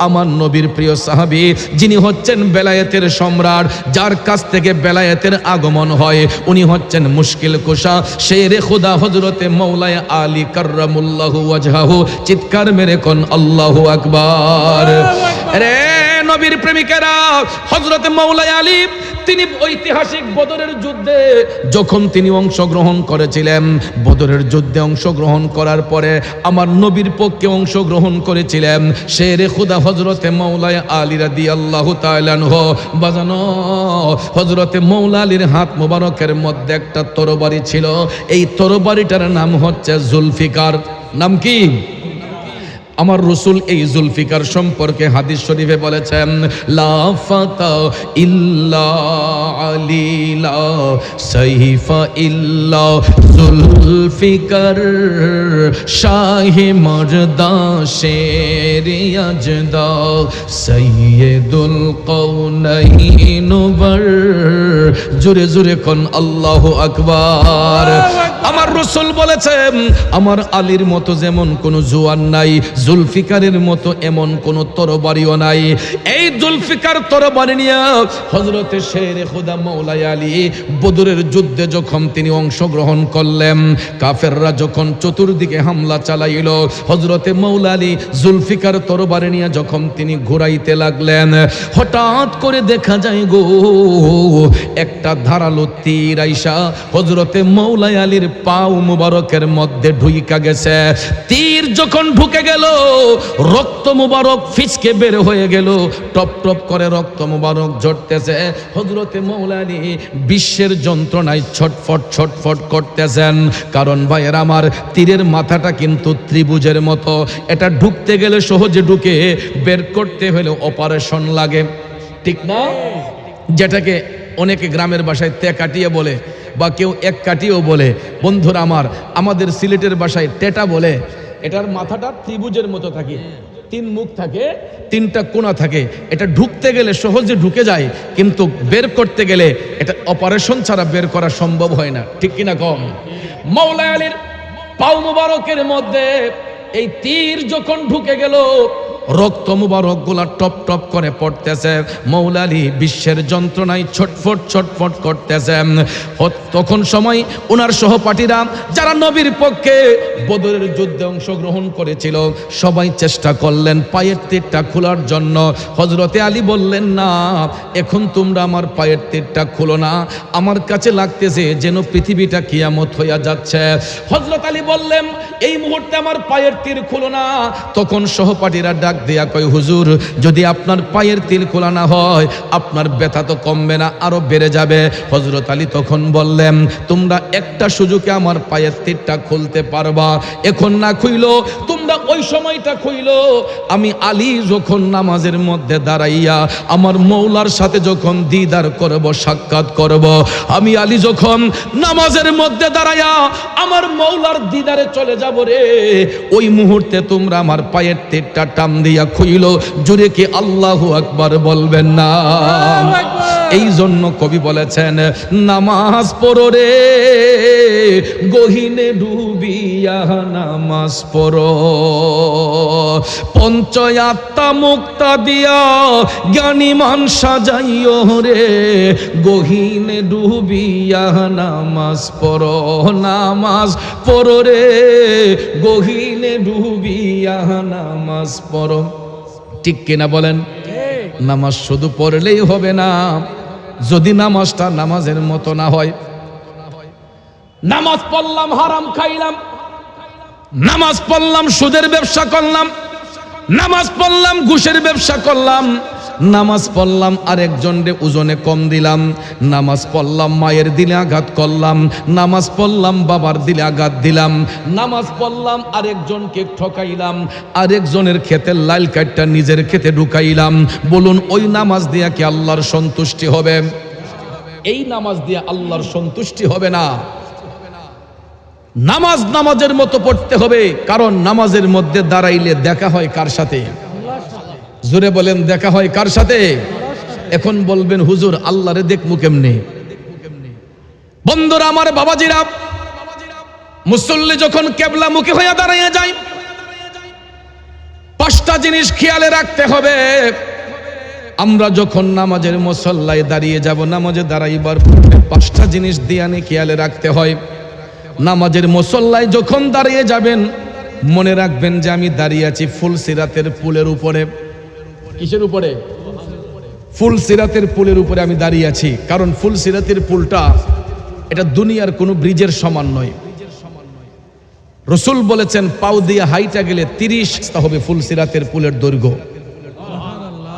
আমার নবীর প্রিয় সাহাবি যিনি হচ্ছেন বেলায়েতের সম্রাট যার কাছ থেকে বেলায়েতের আগমন হয় উনি হচ্ছেন মুশকিল কুশা শেরে খুদা হজরতে মৌলায় আলী কার্রামুল্লাহু ওয়াজহাহু চিৎকার মেরে কোন আল্লাহ আকবর। রে নবীর প্রেমিকেরা হজরতে মৌলায় আলী তিনি ঐতিহাসিক বদরের যুদ্ধে, যখন তিনি অংশগ্রহণ করেছিলেন, বদরের যুদ্ধে অংশগ্রহণ করার পরে আমার নবীর পক্ষে অংশগ্রহণ করেছিলেন শেরে খুদা হজরতে মৌলায় আলী রাদি আল্লাহ তালানহ বাজানো হজরতে মৌলা আলীর হাত মোবারকের মধ্যে একটা তরবারি ছিল, এই তরবারিটার নাম হচ্ছে জুলফিকার। নাম কি? আমার রসুল এই জুলফিকার সম্পর্কে হাদিস শরীফে বলেছেন জুলফিকার সৈয়দুল কৌনাইন বর জুরে জুরে কোন আল্লাহু আকবার। আমার রসুল বলেছেন, আমার আলীর মতো যেমন কোনো জোয়ান নাই, জুলফিকারের মতো এমন কোন তরবারিও নাই। এই জুলফিকার তরবারি নিয়ে হজরতে শেরে খুদা মৌলাই আলী বদরের যুদ্ধে যখন তিনি অংশগ্রহণ করলেন, কাফেররা যখন চতুর্দিকে হামলা চালাইল হজরতে মৌলা আলী জুলফিকার তরবারি নিয়ে যখন তিনি ঘুরাইতে লাগলেন, হঠাৎ করে দেখা যায় গো একটা ধারালো তীর আইসা হজরতে মৌলাই আলীর পাও মুবারকের মধ্যে ঢুইকা গেছে। তীর যখন ঢুকে গেল রক্ত মুবারক ফিচকে বের হয়ে গেল। টপ টপ করে রক্ত মুবারক ঝরতেছে। হজরতে মৌলানি বিশ্বের যন্ত্রণায় ছটফট ছটফট করতেছেন। কারণ ভাইয়ের আমার তীরের মাথাটা কিন্তু ত্রিভুজের মতো। এটা ঢুকতে গেলে সহজে ঢুকে বের করতে হলে অপারেশন লাগে। ঠিক না? যেটাকে অনেকে গ্রামের বাসায় তে কাটিয়ে বলে বা কেউ এক কাটিয়েও বলে, বন্ধুরা আমার, আমাদের সিলেটের বাসায় টেটা বলে। এটার মাথাটা ত্রিভুজের মতো থাকে, তিন মুখ থাকে, তিনটা কোণা থাকে। এটা ঢুকতে গেলে সহজে ঢুকে যায়, কিন্তু বের করতে গেলে এটা অপারেশন ছাড়া বের করা সম্ভব হয় না। ঠিক কিনা কম? মৌলা আলীর পাও মুবারকের মধ্যে এই তীর যখন ঢুকে গেল রক্ত মুবারকগুলা টপ টপ করে পড়তেছে। মৌলালি বিশ্বের যন্ত্রণায় ছটফট ছটফট করতেছে। তখন সময় ওনার সহপাঠীরা, যারা নবীর পক্ষে বদরের যুদ্ধে অংশগ্রহণ করেছিল, সবাই চেষ্টা করলেন পায়ের তীরটা খোলার জন্য। হজরতে আলী বললেন, না, এখন তোমরা আমার পায়ের তীরটা খুলো না। আমার কাছে লাগতেছে যেন পৃথিবীটা কিয়ামত হইয়া যাচ্ছে। হজরত আলী বললেন, এই মুহূর্তে আমার পায়ের তীর খুলো না। তখন সহপাঠীরা ডাক দিয়া কয়, হুজুর, যদি আপনার পায়ের তীর খোলা না হয়, আপনার ব্যথা তো কমবে না, আরও বেড়ে যাবে। হজরত আলী তখন বললেন, তোমরা একটা সুযোগে আমার পায়ের তীরটা খুলতে পারবা। এখন না খুইল, তোমরা ওই সময়টা খুইল। আমি আলী যখন নামাজের মধ্যে দাঁড়াইয়া আমার মৌলার সাথে যখন দিদার করব, সাক্ষাৎ করব, আমি আলী যখন নামাজের মধ্যে দাঁড়াইয়া আমার মৌলার দিদারে চলে যাব রে, ওই মুহূর্তে তোমরা আমার পায়ের তীরটা টান দিয়া খুইল জুড়ে কি আল্লাহ আকবার বলবেন না? এই জন্য কবি বলেছেন নামাজ পড়ো রে। গহিনে ডুবিয়া নামাজ পড়ো। পঞ্চয়াত্মা মুক্তা দিয়া জ্ঞানী মান সাজাইও রে। গহিনে ডুবিয়া নামাজ পড়ো নামাজ পড়ো রে। গহিনে ডুবিয়া নামাজ পড়ো। ঠিক কিনা বলেন? নামাজ শুধু পড়লেই হবে না। যদি নামাজটা নামাজের মতো না হয় নামাজ পড়লাম, হারাম খাইলাম। নামাজ পড়লাম, সুদের ব্যবসা করলাম। নামাজ পড়লাম, ঘুষের ব্যবসা করলাম। নামাজ পড়লাম আরেকজনরে ওজনে কম দিলাম। নামাজ পড়লাম, মায়ের দিলে আঘাত করলাম। নামাজ পড়লাম, বাবার দিলে আঘাত দিলাম। নামাজ পড়লাম, আরেকজনকে ঠকাইলাম। আরেকজনের ক্ষেতে লাল কাঠটা নিজের ক্ষেতে ঢুকাইলাম। বলুন, ওই নামাজ দিয়া কি আল্লাহর সন্তুষ্টি হবে? এই নামাজ দিয়ে আল্লাহর সন্তুষ্টি হবে না? নামাজ নামাজের মতো পড়তে হবে, কারণ নামাজের মধ্যে দাঁড়াইলে দেখা হয় কার সাথে? জোরে বলেন, দেখা হয় কার সাথে? এখন বলবেন, হুজুর, আল্লাহরে দেখমু কেমনে? বন্ধুরা, আমার বাবাজিরা, মুসল্লি যখন কেবলা মুখে হইয়া দাঁড়াইয়া যায়, পাঁচটা জিনিস খেয়ালে রাখতে হবে। আমরা যখন নামাজের মসল্লায় দাঁড়িয়ে যাব, নামাজে দাঁড়াইবার পাঁচটা জিনিস দিয়ানে খেয়ালে রাখতে হয়। নামাজের মসল্লায় যখন দাঁড়িয়ে যাবেন, মনে রাখবেন যে আমি দাঁড়িয়ে আছি ফুল সিরাতের পুলের উপরে। কিসের উপরে? ফুল সিরাতের পুলের উপরে আমি দাঁড়িয়ে আছি। কারণ ফুল সিরাতের পুলটা, এটা দুনিয়ার কোনো ব্রিজের সমান নয়। রসুল বলেছেন, পাও দিয়ে হাইটা গেলে তিরিশ হবে ফুল সিরাতের পুলের দৈর্ঘ্য।